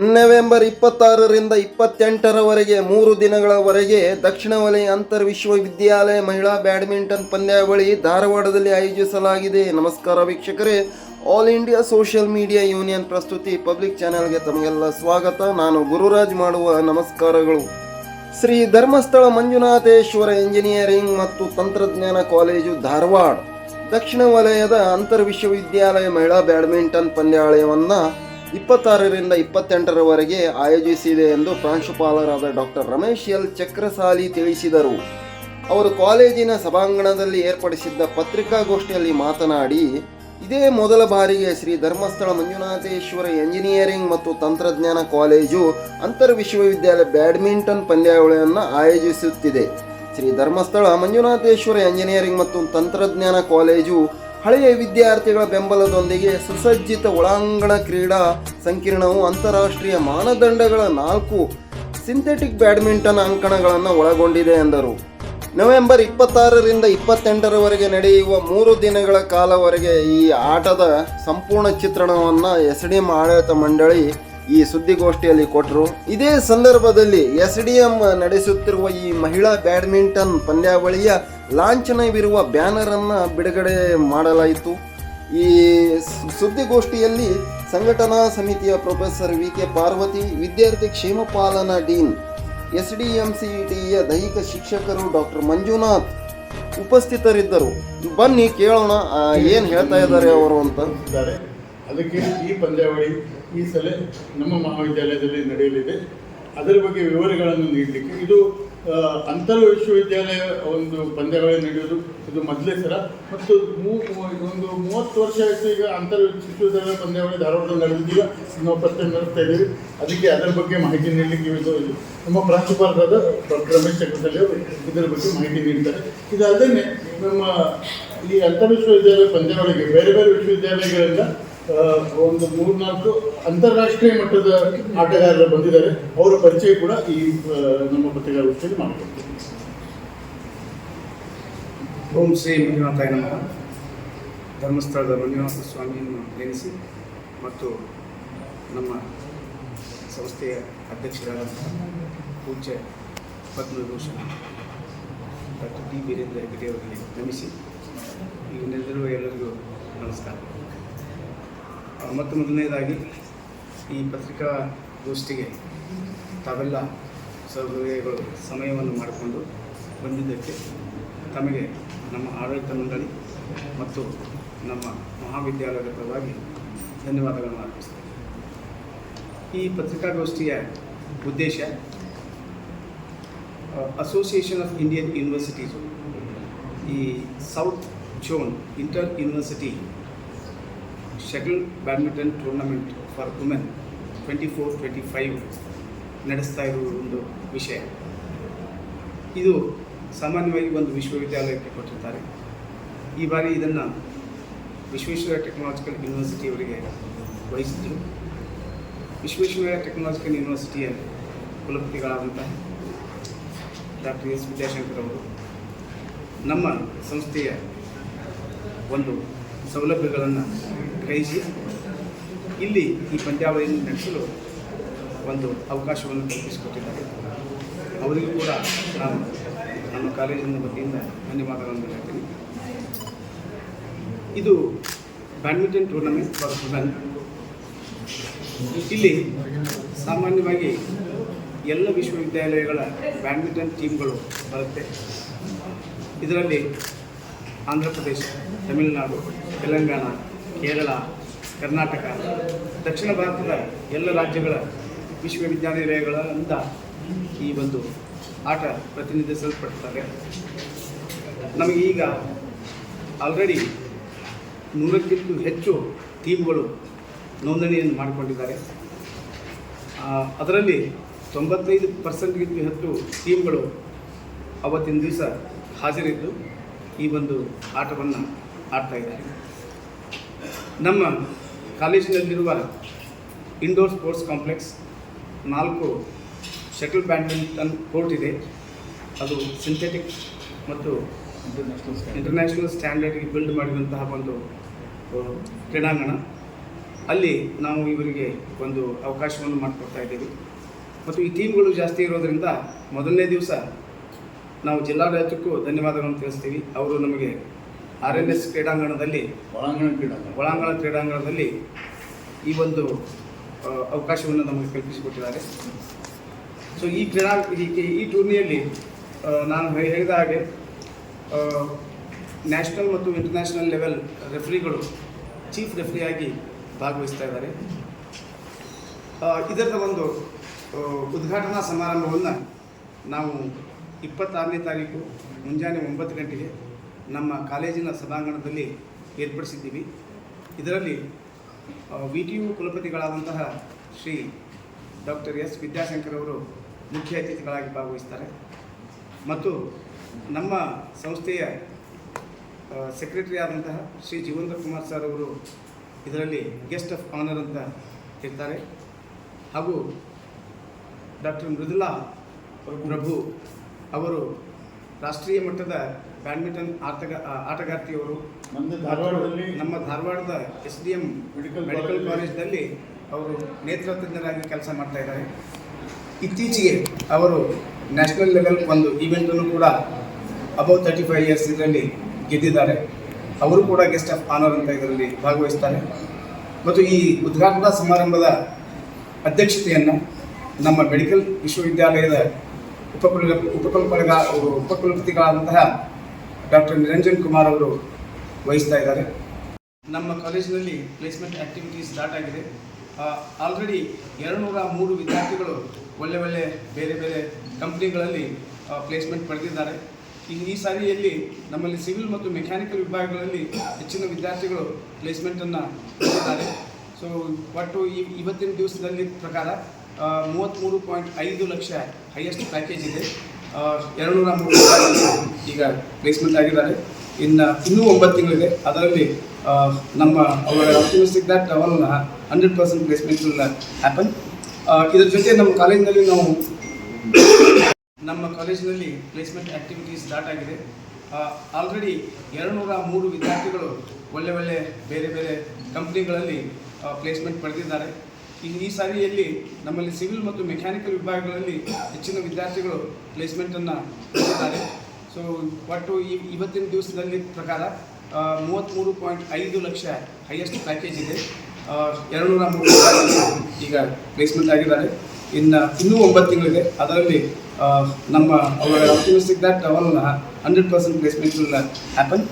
November ಇಪ್ಪತ್ತಾರರಿಂದ ಇಪ್ಪತ್ತೆಂಟರವರೆಗೆ, ಮೂರು ದಿನಗಳವರೆಗೆ ದಕ್ಷಿಣ ವಲಯ ಅಂತರ್ ವಿಶ್ವವಿದ್ಯಾಲಯ ಮಹಿಳಾ ಬ್ಯಾಡ್ಮಿಂಟನ್ ಪಂದ್ಯಾವಳಿ ಧಾರವಾಡದಲ್ಲಿ ಆಯೋಜಿಸಲಾಗಿದೆ. ನಮಸ್ಕಾರ ವೀಕ್ಷಕರೇ. All India Social Media Union ಪ್ರಸ್ತುತಿ ಪಬ್ಲಿಕ್ ಚಾನೆಲ್ಗೆ ತಮಗೆಲ್ಲ ಸ್ವಾಗತ. ನಾನು ಗುರುರಾಜ್ ಮಾಡುವ ನಮಸ್ಕಾರಗಳು. ಶ್ರೀ ಧರ್ಮಸ್ಥಳ ಮಂಜುನಾಥೇಶ್ವರ ಇಂಜಿನಿಯರಿಂಗ್ ಮತ್ತು ತಂತ್ರಜ್ಞಾನ ಕಾಲೇಜು ಧಾರವಾಡ. ದಕ್ಷಿಣ ವಲಯದ ಅಂತರ್ ವಿಶ್ವವಿದ್ಯಾಲಯ ಮಹಿಳಾ ಬ್ಯಾಡ್ಮಿಂಟನ್ ಪಂದ್ಯಾವಳಿಯನ್ನು ಇಪ್ಪತ್ತಾರರಿಂದ ಇಪ್ಪತ್ತೆಂಟರವರೆಗೆ ಆಯೋಜಿಸಿದೆ ಎಂದು ಪ್ರಾಂಶುಪಾಲರಾದ ಡಾಕ್ಟರ್ ರಮೇಶ್ ಎಲ್ ಚಕ್ರಸಾಲಿ ತಿಳಿಸಿದರು. ಅವರು ಕಾಲೇಜಿನ ಸಭಾಂಗಣದಲ್ಲಿ ಏರ್ಪಡಿಸಿದ್ದ ಪತ್ರಿಕಾಗೋಷ್ಠಿಯಲ್ಲಿ ಮಾತನಾಡಿ, ಇದೇ ಮೊದಲ ಬಾರಿಗೆ ಶ್ರೀ ಧರ್ಮಸ್ಥಳ ಮಂಜುನಾಥೇಶ್ವರ ಎಂಜಿನಿಯರಿಂಗ್ ಮತ್ತು ತಂತ್ರಜ್ಞಾನ ಕಾಲೇಜು ಅಂತರ್ ವಿಶ್ವವಿದ್ಯಾಲಯ ಬ್ಯಾಡ್ಮಿಂಟನ್ ಪಂದ್ಯಾವಳಿಯನ್ನು ಆಯೋಜಿಸುತ್ತಿದೆ. ಶ್ರೀ ಧರ್ಮಸ್ಥಳ ಮಂಜುನಾಥೇಶ್ವರ ಎಂಜಿನಿಯರಿಂಗ್ ಮತ್ತು ತಂತ್ರಜ್ಞಾನ ಕಾಲೇಜು ಹಳೆಯ ವಿದ್ಯಾರ್ಥಿಗಳ ಬೆಂಬಲದೊಂದಿಗೆ ಸುಸಜ್ಜಿತ ಒಳಾಂಗಣ ಕ್ರೀಡಾ ಸಂಕೀರ್ಣವು ಅಂತಾರಾಷ್ಟ್ರೀಯ ಮಾನದಂಡಗಳ ನಾಲ್ಕು ಸಿಂಥೆಟಿಕ್ ಬ್ಯಾಡ್ಮಿಂಟನ್ ಅಂಕಣಗಳನ್ನು ಒಳಗೊಂಡಿದೆ ಎಂದರು. ನವೆಂಬರ್ ಇಪ್ಪತ್ತಾರರಿಂದ ಇಪ್ಪತ್ತೆಂಟರವರೆಗೆ ನಡೆಯುವ ಮೂರು ದಿನಗಳ ಕಾಲವರೆಗೆ ಈ ಆಟದ ಸಂಪೂರ್ಣ ಚಿತ್ರಣವನ್ನು ಎಸ್ ಡಿ ಎಂ ಆಡಳಿತ ಮಂಡಳಿ ಈ ಸುದ್ದಿಗೋಷ್ಠಿಯಲ್ಲಿ ಕೊಟ್ಟರು. ಇದೇ ಸಂದರ್ಭದಲ್ಲಿ ಎಸ್ ಡಿ ಎಂ ನಡೆಸುತ್ತಿರುವ ಈ ಮಹಿಳಾ ಬ್ಯಾಡ್ಮಿಂಟನ್ ಪಂದ್ಯಾವಳಿಯ ಲಾಂಛನವಿರುವ ಬ್ಯಾನರ್ ಅನ್ನ ಬಿಡುಗಡೆ ಮಾಡಲಾಯಿತು. ಈ ಸುದ್ದಿಗೋಷ್ಠಿಯಲ್ಲಿ ಸಂಘಟನಾ ಸಮಿತಿಯ ಪ್ರೊಫೆಸರ್ ವಿ ಕೆ ಪಾರ್ವತಿ, ವಿದ್ಯಾರ್ಥಿ ಕ್ಷೇಮಪಾಲನಾ dean S D M C ಟಿಯ ದೈಹಿಕ ಶಿಕ್ಷಕರು ಡಾಕ್ಟರ್ ಮಂಜುನಾಥ್ ಉಪಸ್ಥಿತರಿದ್ದರು. ಬನ್ನಿ ಕೇಳೋಣ ಏನು ಹೇಳ್ತಾ ಇದ್ದಾರೆ ಅವರು ಅಂತ. ಅದಕ್ಕೆ ಈ ಪಂದ್ಯಾವಳಿ ಈ ಸಲ ನಮ್ಮ ಮಹಾವಿದ್ಯಾಲಯದಲ್ಲಿ ನಡೆಯಲಿದೆ. ಅದರ ಬಗ್ಗೆ ವಿವರಗಳನ್ನು ನೀಡಲಿಕ್ಕೆ ಇದು ಅಂತರ್ ವಿಶ್ವವಿದ್ಯಾಲಯ ಒಂದು ಪಂದ್ಯಗಳೇ ನಡೆಯೋದು ಇದು ಮೊದಲೇ ಸಲ ಮತ್ತು ಮೂ- ಒಂದು ಮೂವತ್ತು ವರ್ಷ ಆಯಿತು ಈಗ ಅಂತರ ವಿಶ್ವವಿದ್ಯಾಲಯ ಪಂದ್ಯಾವಳಿ ಧಾರವಾಡದಲ್ಲಿ ನಡೆದಿಲ್ಲ ನಾವು ಪ್ರಶ್ನೆ ನಡೆಸ್ತಾ ಇದ್ದೀವಿ. ಅದಕ್ಕೆ ಅದರ ಬಗ್ಗೆ ಮಾಹಿತಿ ನೀಡಲಿಕ್ಕೆ ಇದು ನಮ್ಮ ಪ್ರಾಂಶುಪಾಲರಾದ ಡಾಕ್ಟರ್ ರಮೇಶ್ ಚಕ್ರದಲ್ಲಿ ಇದರ ಬಗ್ಗೆ ಮಾಹಿತಿ ನೀಡ್ತಾರೆ. ಇದಲ್ಲದೆ ನಮ್ಮ ಈ ಅಂತರ ವಿಶ್ವವಿದ್ಯಾಲಯ ಪಂದ್ಯಾವಳಿಗೆ, ಬೇರೆ ಬೇರೆ ವಿಶ್ವವಿದ್ಯಾಲಯಗಳಿಂದ ಒಂದು ಮೂರ್ನಾಲ್ಕು ಅಂತಾರಾಷ್ಟ್ರೀಯ ಮಟ್ಟದ ಆಟಗಾರರು ಬಂದಿದ್ದಾರೆ. ಅವರ ಪರಿಚಯ ಕೂಡ ಈ ನಮ್ಮ ಪತ್ರಿಕಾಗೋಷ್ಠಿಯಲ್ಲಿ ಮಾಡಿಕೊಡ್ತೀವಿ. ಓಂ ಶ್ರೀ ಮಂಜುನಾಥಾಯ ಧರ್ಮಸ್ಥಳದ ಮಂಜುನಾಥ ಸ್ವಾಮಿಯನ್ನು ನೆನೆಸಿ ಮತ್ತು ನಮ್ಮ ಸಂಸ್ಥೆಯ ಅಧ್ಯಕ್ಷರಾದಂತಹ ಪೂಜ್ಯ ಪದ್ಮಭೂಷಣ ಡಾಕ್ಟರ್ ಟಿ. ವೀರೇಂದ್ರ ಹೆಗಡೆ ಅವರಿಗೆ ನಮಿಸಿ ಈಗ ನೆರೆದಿರುವ ಎಲ್ಲರಿಗೂ ನಮಸ್ಕಾರ. ಮತ್ತು ಮೊದಲನೇದಾಗಿ ಈ ಪತ್ರಿಕಾಗೋಷ್ಠಿಗೆ ತಾವೆಲ್ಲ ಸಹೃದಯಗಳು ಸಮಯವನ್ನು ಮಾಡಿಕೊಂಡು ಬಂದಿದ್ದಕ್ಕೆ ತಮಗೆ ನಮ್ಮ ಆಡಳಿತ ಮಂಡಳಿ ಮತ್ತು ನಮ್ಮ ಮಹಾವಿದ್ಯಾಲಯದ ಪರವಾಗಿ ಧನ್ಯವಾದಗಳನ್ನು ಅರ್ಪಿಸ್ತೇನೆ. ಈ ಪತ್ರಿಕಾಗೋಷ್ಠಿಯ ಉದ್ದೇಶ ಅಸೋಸಿಯೇಷನ್ ಆಫ್ ಇಂಡಿಯನ್ ಯೂನಿವರ್ಸಿಟೀಸು ಈ south zone inter university shuttle badminton tournament for women twenty four twenty five ನಡೆಸ್ತಾ ಇರುವ ಒಂದು ವಿಷಯ. ಇದು ಸಾಮಾನ್ಯವಾಗಿ ಒಂದು ವಿಶ್ವವಿದ್ಯಾಲಯಕ್ಕೆ ಕೊಟ್ಟಿರ್ತಾರೆ ಈ ಬಾರಿ ಇದನ್ನು ವಿಶ್ವೇಶ್ವರ ಟೆಕ್ನಾಲಜಿಕಲ್ ಯೂನಿವರ್ಸಿಟಿಯವರಿಗೆ ವಹಿಸಿದ್ರು. ವಿಶ್ವೇಶ್ವರ ಟೆಕ್ನಾಲಜಿಕಲ್ ಯೂನಿವರ್ಸಿಟಿಯ ಕುಲಪತಿಗಳಾದಂಥ ಡಾಕ್ಟರ್ ಎಸ್ ವಿದ್ಯಾಶಂಕರ್ ಅವರು ನಮ್ಮ ಸಂಸ್ಥೆಯ ಒಂದು ಸೌಲಭ್ಯಗಳನ್ನು ಕೈಸಿ ಇಲ್ಲಿ ಈ ಪಂದ್ಯಾವಳಿಯನ್ನು ನಡೆಸಲು ಒಂದು ಅವಕಾಶವನ್ನು ಕಲ್ಪಿಸಿಕೊಟ್ಟಿದ್ದಾರೆ. ಅವರಿಗೂ ಕೂಡ ನಾನು ನಮ್ಮ ಕಾಲೇಜಿನ ವತಿಯಿಂದ ಧನ್ಯವಾದಗಳನ್ನು ಹೇಳ್ತೀನಿ. ಇದು ಬ್ಯಾಡ್ಮಿಂಟನ್ ಟೂರ್ನಮೆಂಟ್ ಫಾರ್ ಇಲ್ಲಿ ಸಾಮಾನ್ಯವಾಗಿ ಎಲ್ಲ ವಿಶ್ವವಿದ್ಯಾಲಯಗಳ ಬ್ಯಾಡ್ಮಿಂಟನ್ ಟೀಮ್ಗಳು ಬರುತ್ತೆ. ಇದರಲ್ಲಿ ಆಂಧ್ರ ಪ್ರದೇಶ, ತಮಿಳುನಾಡು, ತೆಲಂಗಾಣ, ಕೇರಳ, ಕರ್ನಾಟಕ, ದಕ್ಷಿಣ ಭಾರತದ ಎಲ್ಲ ರಾಜ್ಯಗಳ ವಿಶ್ವವಿದ್ಯಾನಿಲಯಗಳಿಂದ ಈ ಒಂದು ಆಟ ಪ್ರತಿನಿಧಿಸಲ್ಪಡ್ತಾರೆ. ನಮಗೆ ಈಗ ಆಲ್ರೆಡಿ ನೂರಕ್ಕಿಂತ ಹೆಚ್ಚು ಟೀಮ್ಗಳು ನೋಂದಣಿಯನ್ನು ಮಾಡಿಕೊಂಡಿದ್ದಾರೆ. ಅದರಲ್ಲಿ ತೊಂಬತ್ತೈದು ಪರ್ಸೆಂಟ್ಗಿಂತ ಹೆಚ್ಚು ಟೀಮ್ಗಳು ಅವತ್ತಿನ ದಿವಸ ಹಾಜರಿದ್ದು. ಈ ಒಂದು ಆಟವನ್ನು ಆಡ್ತಾ ಇದ್ದಾರೆ. ನಮ್ಮ ಕಾಲೇಜಿನಲ್ಲಿರುವ ಇಂಡೋರ್ ಸ್ಪೋರ್ಟ್ಸ್ ಕಾಂಪ್ಲೆಕ್ಸ್ ನಾಲ್ಕು ಶಟಲ್ ಬ್ಯಾಡ್ಮಿಂಟನ್ ಕೋರ್ಟ್ ಇದೆ. ಅದು ಸಿಂಥೆಟಿಕ್ ಮತ್ತು ಇಂಟರ್ನ್ಯಾಷನಲ್ ಸ್ಟ್ಯಾಂಡರ್ಡ್ಗೆ ಬಿಲ್ಡ್ ಮಾಡಿದಂತಹ ಒಂದು ಕ್ರೀಡಾಂಗಣ. ಅಲ್ಲಿ ನಾವು ಇವರಿಗೆ ಒಂದು ಅವಕಾಶವನ್ನು ಮಾಡಿಕೊಡ್ತಾ ಇದ್ದೀವಿ. ಮತ್ತು ಈ ಟೀಮ್ಗಳು ಜಾಸ್ತಿ ಇರೋದರಿಂದ ಮೊದಲನೇ ದಿವಸ ನಾವು ಜಿಲ್ಲಾಡಳಿತಕ್ಕೂ ಧನ್ಯವಾದಗಳನ್ನು ತಿಳಿಸ್ತೀವಿ. ಅವರು ನಮಗೆ ಆರ್ ಎನ್ ಎಸ್ ಕ್ರೀಡಾಂಗಣದಲ್ಲಿ ಒಳಾಂಗಣ ಕ್ರೀಡಾಂಗಣ. ಒಳಾಂಗಣ ಕ್ರೀಡಾಂಗಣದಲ್ಲಿ ಈ ಒಂದು ಅವಕಾಶವನ್ನು ನಮಗೆ ಕಲ್ಪಿಸಿಕೊಟ್ಟಿದ್ದಾರೆ. ಸೊ ಈ ಕ್ರೀಡಾ ಈ ಈ ಟೂರ್ನಿಯಲ್ಲಿ ನಾನು ಹೇಳಿದ ಹಾಗೆ ನ್ಯಾಷನಲ್ ಮತ್ತು ಇಂಟರ್ನ್ಯಾಷನಲ್ ಲೆವೆಲ್ ರೆಫ್ರಿಗಳು ಚೀಫ್ ರೆಫ್ರಿಯಾಗಿ ಭಾಗವಹಿಸ್ತಾ ಇದ್ದಾರೆ. ಇದರ ಒಂದು ಉದ್ಘಾಟನಾ ಸಮಾರಂಭವನ್ನು ನಾವು ಇಪ್ಪತ್ತಾರನೇ ತಾರೀಕು ಮುಂಜಾನೆ ಒಂಬತ್ತು ಗಂಟೆಗೆ ನಮ್ಮ ಕಾಲೇಜಿನ ಸಭಾಂಗಣದಲ್ಲಿ ಏರ್ಪಡಿಸಿದ್ದೀವಿ. ಇದರಲ್ಲಿ ವಿ ಟಿ ಯು ಕುಲಪತಿಗಳಾದಂತಹ ಶ್ರೀ ಡಾಕ್ಟರ್ ಎಸ್ ವಿದ್ಯಾಶಂಕರ್ ಅವರು ಮುಖ್ಯ ಅತಿಥಿಗಳಾಗಿ ಭಾಗವಹಿಸ್ತಾರೆ. ಮತ್ತು ನಮ್ಮ ಸಂಸ್ಥೆಯ ಸೆಕ್ರೆಟರಿ ಆದಂತಹ ಶ್ರೀ ಜೀವೇಂದ್ರ ಕುಮಾರ್ ಸರ್ ಅವರು ಇದರಲ್ಲಿ ಗೆಸ್ಟ್ ಆಫ್ ಆನರ್ ಅಂತ ಇರ್ತಾರೆ. ಹಾಗೂ ಡಾಕ್ಟರ್ ಮೃದುಲಾ ಪ್ರಭು ಅವರು ರಾಷ್ಟ್ರೀಯ ಮಟ್ಟದ ಬ್ಯಾಡ್ಮಿಂಟನ್ ಆಟಗ ಆಟಗಾರ್ತಿಯವರು. ಧಾರವಾಡದಲ್ಲಿ ನಮ್ಮ ಧಾರವಾಡದ S D M medical medical college ಕಾಲೇಜ್ನಲ್ಲಿ ಅವರು ನೇತ್ರ ತಜ್ಞರಾಗಿ ಕೆಲಸ ಮಾಡ್ತಾ ಇದ್ದಾರೆ. ಇತ್ತೀಚೆಗೆ ಅವರು ನ್ಯಾಷನಲ್ ಲೆವೆಲ್ ಒಂದು ಈವೆಂಟನ್ನು ಕೂಡ ಅಬೌವ್ ತರ್ಟಿ ಫೈವ್ ಇಯರ್ಸ್ ಇದರಲ್ಲಿ ಗೆದ್ದಿದ್ದಾರೆ. ಅವರು ಕೂಡ ಗೆಸ್ಟ್ ಆಫ್ ಆನರ್ ಅಂತ ಇದರಲ್ಲಿ ಭಾಗವಹಿಸ್ತಾರೆ. ಮತ್ತು ಈ ಉದ್ಘಾಟನಾ ಸಮಾರಂಭದ ಅಧ್ಯಕ್ಷತೆಯನ್ನು ನಮ್ಮ ಮೆಡಿಕಲ್ ವಿಶ್ವವಿದ್ಯಾಲಯದ ಉಪಕುಲ ಉಪಕುಲಪತಿಗ ಉಪಕುಲಪತಿಗಳಾದಂತಹ ಡಾಕ್ಟರ್ ನಿರಂಜನ್ ಕುಮಾರ್ ಅವರು ವಹಿಸ್ತಾ ಇದ್ದಾರೆ. ನಮ್ಮ ಕಾಲೇಜಿನಲ್ಲಿ ಪ್ಲೇಸ್ಮೆಂಟ್ ಆ್ಯಕ್ಟಿವಿಟೀಸ್ ಸ್ಟಾರ್ಟ್ ಆಗಿದೆ. ಆಲ್ರೆಡಿ ಎರಡುನೂರ ಮೂರು ವಿದ್ಯಾರ್ಥಿಗಳು ಒಳ್ಳೆ ಒಳ್ಳೆ ಬೇರೆ ಬೇರೆ ಕಂಪ್ನಿಗಳಲ್ಲಿ ಪ್ಲೇಸ್ಮೆಂಟ್ ಪಡೆದಿದ್ದಾರೆ. ಈ ಈ ಸಾರಿಯಲ್ಲಿ ನಮ್ಮಲ್ಲಿ ಸಿವಿಲ್ ಮತ್ತು ಮೆಕ್ಯಾನಿಕಲ್ ವಿಭಾಗಗಳಲ್ಲಿ ಹೆಚ್ಚಿನ ವಿದ್ಯಾರ್ಥಿಗಳು ಪ್ಲೇಸ್ಮೆಂಟನ್ನು ಪಡೆದಿದ್ದಾರೆ. ಸೊ ಒಟ್ಟು ಈ ಇವತ್ತಿನ ದಿವಸದಲ್ಲಿ ಪ್ರಕಾರ ಮೂವತ್ತ್ಮೂರು ಪಾಯಿಂಟ್ ಐದು ಲಕ್ಷ ಹೈಯೆಸ್ಟ್ ಪ್ಯಾಕೇಜ್ ಇದೆ. ಎರಡುನೂರ ಮೂರು ವಿದ್ಯಾರ್ಥಿಗಳು ಈಗ ಪ್ಲೇಸ್ಮೆಂಟ್ ಆಗಿದ್ದಾರೆ. ಇನ್ನು ಇನ್ನೂ ಒಂಬತ್ತು ತಿಂಗಳಿದೆ. ಅದರಲ್ಲಿ ನಮ್ಮ ಅವರ optimistic that overall hundred percent placement will happen ಇದ್ರ ಜೊತೆ ನಮ್ಮ ಕಾಲೇಜಿನಲ್ಲಿ ನಾವು ನಮ್ಮ ಕಾಲೇಜಿನಲ್ಲಿ ಪ್ಲೇಸ್ಮೆಂಟ್ ಆ್ಯಕ್ಟಿವಿಟಿ ಸ್ಟಾರ್ಟ್ ಆಗಿದೆ. ಆಲ್ರೆಡಿ ಎರಡುನೂರ ಮೂರು ವಿದ್ಯಾರ್ಥಿಗಳು ಒಳ್ಳೆ ಒಳ್ಳೆ ಬೇರೆ ಬೇರೆ ಕಂಪ್ನಿಗಳಲ್ಲಿ ಪ್ಲೇಸ್ಮೆಂಟ್ ಪಡೆದಿದ್ದಾರೆ. ಈ ಈ ಸಾರಿಯಲ್ಲಿ ನಮ್ಮಲ್ಲಿ ಸಿವಿಲ್ ಮತ್ತು ಮೆಕ್ಯಾನಿಕಲ್ ವಿಭಾಗಗಳಲ್ಲಿ ಹೆಚ್ಚಿನ ವಿದ್ಯಾರ್ಥಿಗಳು ಪ್ಲೇಸ್ಮೆಂಟನ್ನು ಪಡೆದಿದ್ದಾರೆ ಸೊ ಒಟ್ಟು ಈ ಇವತ್ತಿನ ದಿವಸದಲ್ಲಿ ಪ್ರಕಾರ ಮೂವತ್ತ್ಮೂರು ಪಾಯಿಂಟ್ ಐದು ಲಕ್ಷ ಹೈಯೆಸ್ಟ್ ಪ್ಯಾಕೇಜ್ ಇದೆ. ಮೂರು ವಿದ್ಯಾರ್ಥಿಗಳು ಈಗ ಪ್ಲೇಸ್ಮೆಂಟ್ ಆಗಿದ್ದಾರೆ. ಇನ್ನು ಇನ್ನೂ ಒಂಬತ್ತು ತಿಂಗಳಿದೆ. ಅದರಲ್ಲಿ ನಮ್ಮ ಅವರ ಆಪ್ಟಿಮಿಸ್ಟಿಕ್ ದಟ್ ಅವರನ್ನು hundred percent placement will happen